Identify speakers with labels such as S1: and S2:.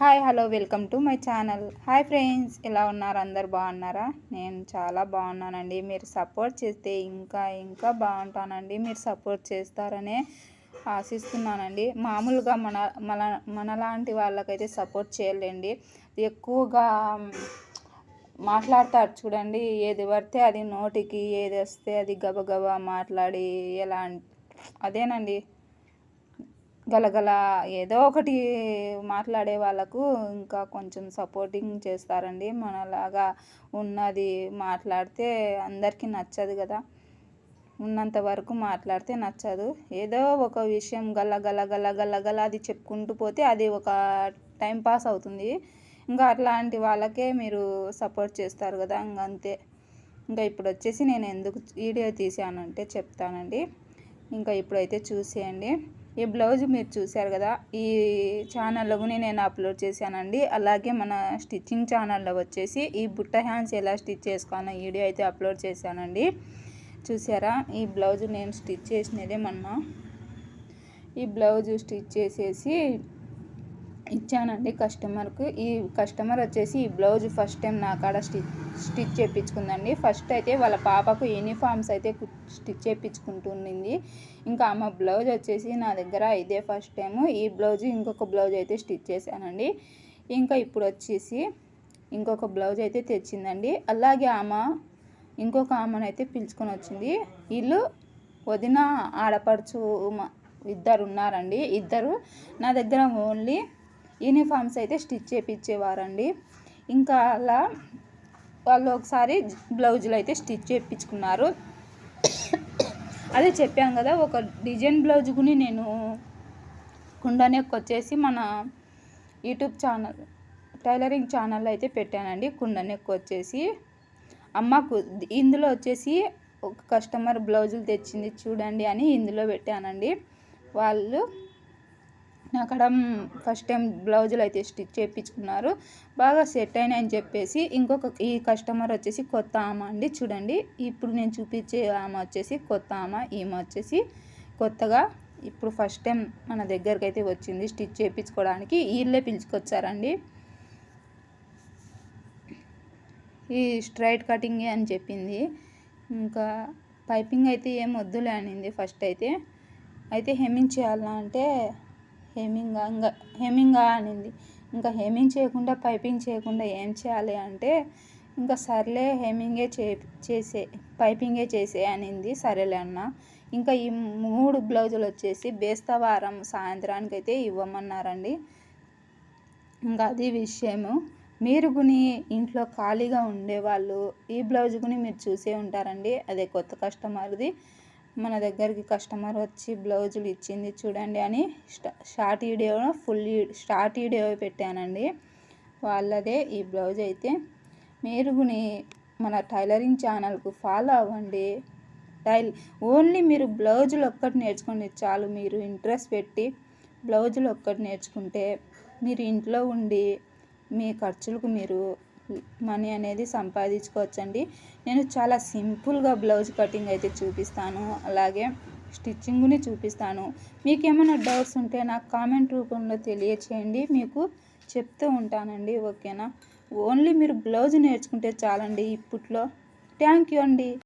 S1: Hi hello welcome to my channel. Hi friends ఎలా ఉన్నారు? అందరు బాగున్నారా? నేను చాలా బాగున్నానండి. మీరు సపోర్ట్ చేస్తే ఇంకా ఇంకా బాగుంటానండి. మీరు సపోర్ట్ చేస్తారనే ఆశిస్తున్నానండి. మామూలుగా మన మన మనలాంటి వాళ్ళకైతే సపోర్ట్ చేయలేండి. ఎక్కువగా మాట్లాడతారు చూడండి. ఏది పడితే అది నోటికి ఏది వస్తే అది గబగబా మాట్లాడి ఎలా అదేనండి. గలగల ఏదో ఒకటి మాట్లాడే వాళ్ళకు ఇంకా కొంచెం సపోర్టింగ్ చేస్తారండి. మనలాగా ఉన్నది మాట్లాడితే అందరికీ నచ్చదు కదా. ఉన్నంత వరకు మాట్లాడితే నచ్చదు. ఏదో ఒక విషయం గల గల గల గల గల అది చెప్పుకుంటూ పోతే అది ఒక టైం పాస్ అవుతుంది. ఇంకా అట్లాంటి వాళ్ళకే మీరు సపోర్ట్ చేస్తారు కదా. ఇంకా అంతే. ఇంకా ఇప్పుడు వచ్చేసి నేను ఎందుకు వీడియో తీసానంటే చెప్తానండి. ఇంకా ఇప్పుడైతే చూసేయండి. ఈ బ్లౌజ్ మీరు చూశారు కదా ఈ ఛానల్లో నేను అప్లోడ్ చేశానండి. అలాగే మన స్టిచ్చింగ్ ఛానల్లో వచ్చేసి ఈ బుట్ట హ్యాండ్స్ ఎలా స్టిచ్ చేసుకోవాలో వీడియో అయితే అప్లోడ్ చేశానండి. చూసారా ఈ బ్లౌజ్ నేను స్టిచ్ చేసినదే మొన్న. ఈ బ్లౌజ్ స్టిచ్ చేసేసి ఇచ్చానండి కస్టమర్కు. ఈ కస్టమర్ వచ్చేసి ఈ బ్లౌజ్ ఫస్ట్ టైం నా కాడ స్టిచ్ స్టిచ్ చేయించుకుందండి ఫస్ట్ అయితే వాళ్ళ పాపకు యూనిఫామ్స్ అయితే స్టిచ్ చేయించుకుంటుంది ఇంకా ఆమె బ్లౌజ్ వచ్చేసి నా దగ్గర ఇదే ఫస్ట్ టైం ఈ బ్లౌజ్ ఇంకొక బ్లౌజ్ అయితే స్టిచ్ చేశానండి. ఇంకా ఇప్పుడు వచ్చేసి ఇంకొక బ్లౌజ్ అయితే తెచ్చిందండి. అలాగే ఆమె ఇంకొక ఆమెను అయితే పిలుచుకొని వచ్చింది. వీళ్ళు వదిన ఆడపడుచు ఇద్దరు ఉన్నారండి. ఇద్దరు నా దగ్గర ఓన్లీ యూనిఫామ్స్ అయితే స్టిచ్ చేయించేవారండి ఇంకా అలా వాళ్ళు ఒకసారి బ్లౌజులు అయితే స్టిచ్ చేయించుకున్నారు అదే చెప్పాను కదా ఒక డిజైన్ బ్లౌజ్ కూడా నేను కుండనెక్ వచ్చేసి మన యూట్యూబ్ ఛానల్ టైలరింగ్ ఛానల్ అయితే పెట్టానండి కుండనెక్ వచ్చేసి అమ్మకు ఇందులో వచ్చేసి ఒక కస్టమర్ బ్లౌజులు తెచ్చింది చూడండి అని ఇందులో పెట్టానండి. వాళ్ళు అక్కడ ఫస్ట్ టైం బ్లౌజులు అయితే స్టిచ్ చేయించుకున్నారు బాగా సెట్ అయినాయని చెప్పేసి ఇంకొక ఈ కస్టమర్ వచ్చేసి కొత్త ఆమె అండి చూడండి. ఇప్పుడు నేను చూపించే ఆమె వచ్చేసి కొత్త ఆమె ఈమె వచ్చేసి కొత్తగా ఇప్పుడు ఫస్ట్ టైం మన దగ్గరికి అయితే వచ్చింది స్టిచ్ చేయించుకోవడానికి వీళ్ళే పిలుచుకొచ్చారండి. ఈ స్ట్రైట్ కటింగ్ అని చెప్పింది. ఇంకా పైపింగ్ అయితే ఏం వద్దులే అనింది ఫస్ట్ అయితే. అయితే హెమ్మింగ్ చేయాలా అంటే హేమింగ్ ఇంకా హేమింగా అనింది. ఇంకా హేమింగ్ చేయకుండా పైపింగ్ చేయకుండా ఏం చేయాలి అంటే ఇంకా సర్లే హేమింగే చే చేసే పైపింగే చేసే అనింది సరేలే అన్న. ఇంకా ఈ మూడు బ్లౌజులు వచ్చేసి బేస్తవారం సాయంత్రానికి అయితే ఇవ్వమన్నారండి. ఇంకా అది విషయము. మీరు గుని ఇంట్లో ఖాళీగా ఉండేవాళ్ళు ఈ బ్లౌజ్ గుని మీరు చూసే ఉంటారండి. అదే కొత్త కస్టమర్ది. మన దగ్గరికి కస్టమర్ వచ్చి బ్లౌజులు ఇచ్చింది చూడండి అని short video full short video పెట్టానండి. వాళ్ళదే ఈ బ్లౌజ్ అయితే. మీరు మన టైలరింగ్ ఛానల్కు ఫాలో అవ్వండి. టైల్ ఓన్లీ మీరు బ్లౌజులు ఒక్కటి నేర్చుకోండి చాలు. మీరు ఇంట్రెస్ట్ పెట్టి బ్లౌజులు ఒక్కటి నేర్చుకుంటే మీరు ఇంట్లో ఉండి మీ ఖర్చులకు మీరు మనీ అనేది సంపాదించుకోవచ్చండి. నేను చాలా సింపుల్గా బ్లౌజ్ కటింగ్ అయితే చూపిస్తాను. అలాగే స్టిచ్చింగ్ని చూపిస్తాను. మీకు ఏమైనా డౌట్స్ ఉంటే నాకు కామెంట్ రూపంలో తెలియచేయండి. మీకు చెప్తూ ఉంటానండి ఓకేనా? ఓన్లీ మీరు బ్లౌజ్ నేర్చుకుంటే చాలండి ఇప్పట్లో. థ్యాంక్ యూ అండి.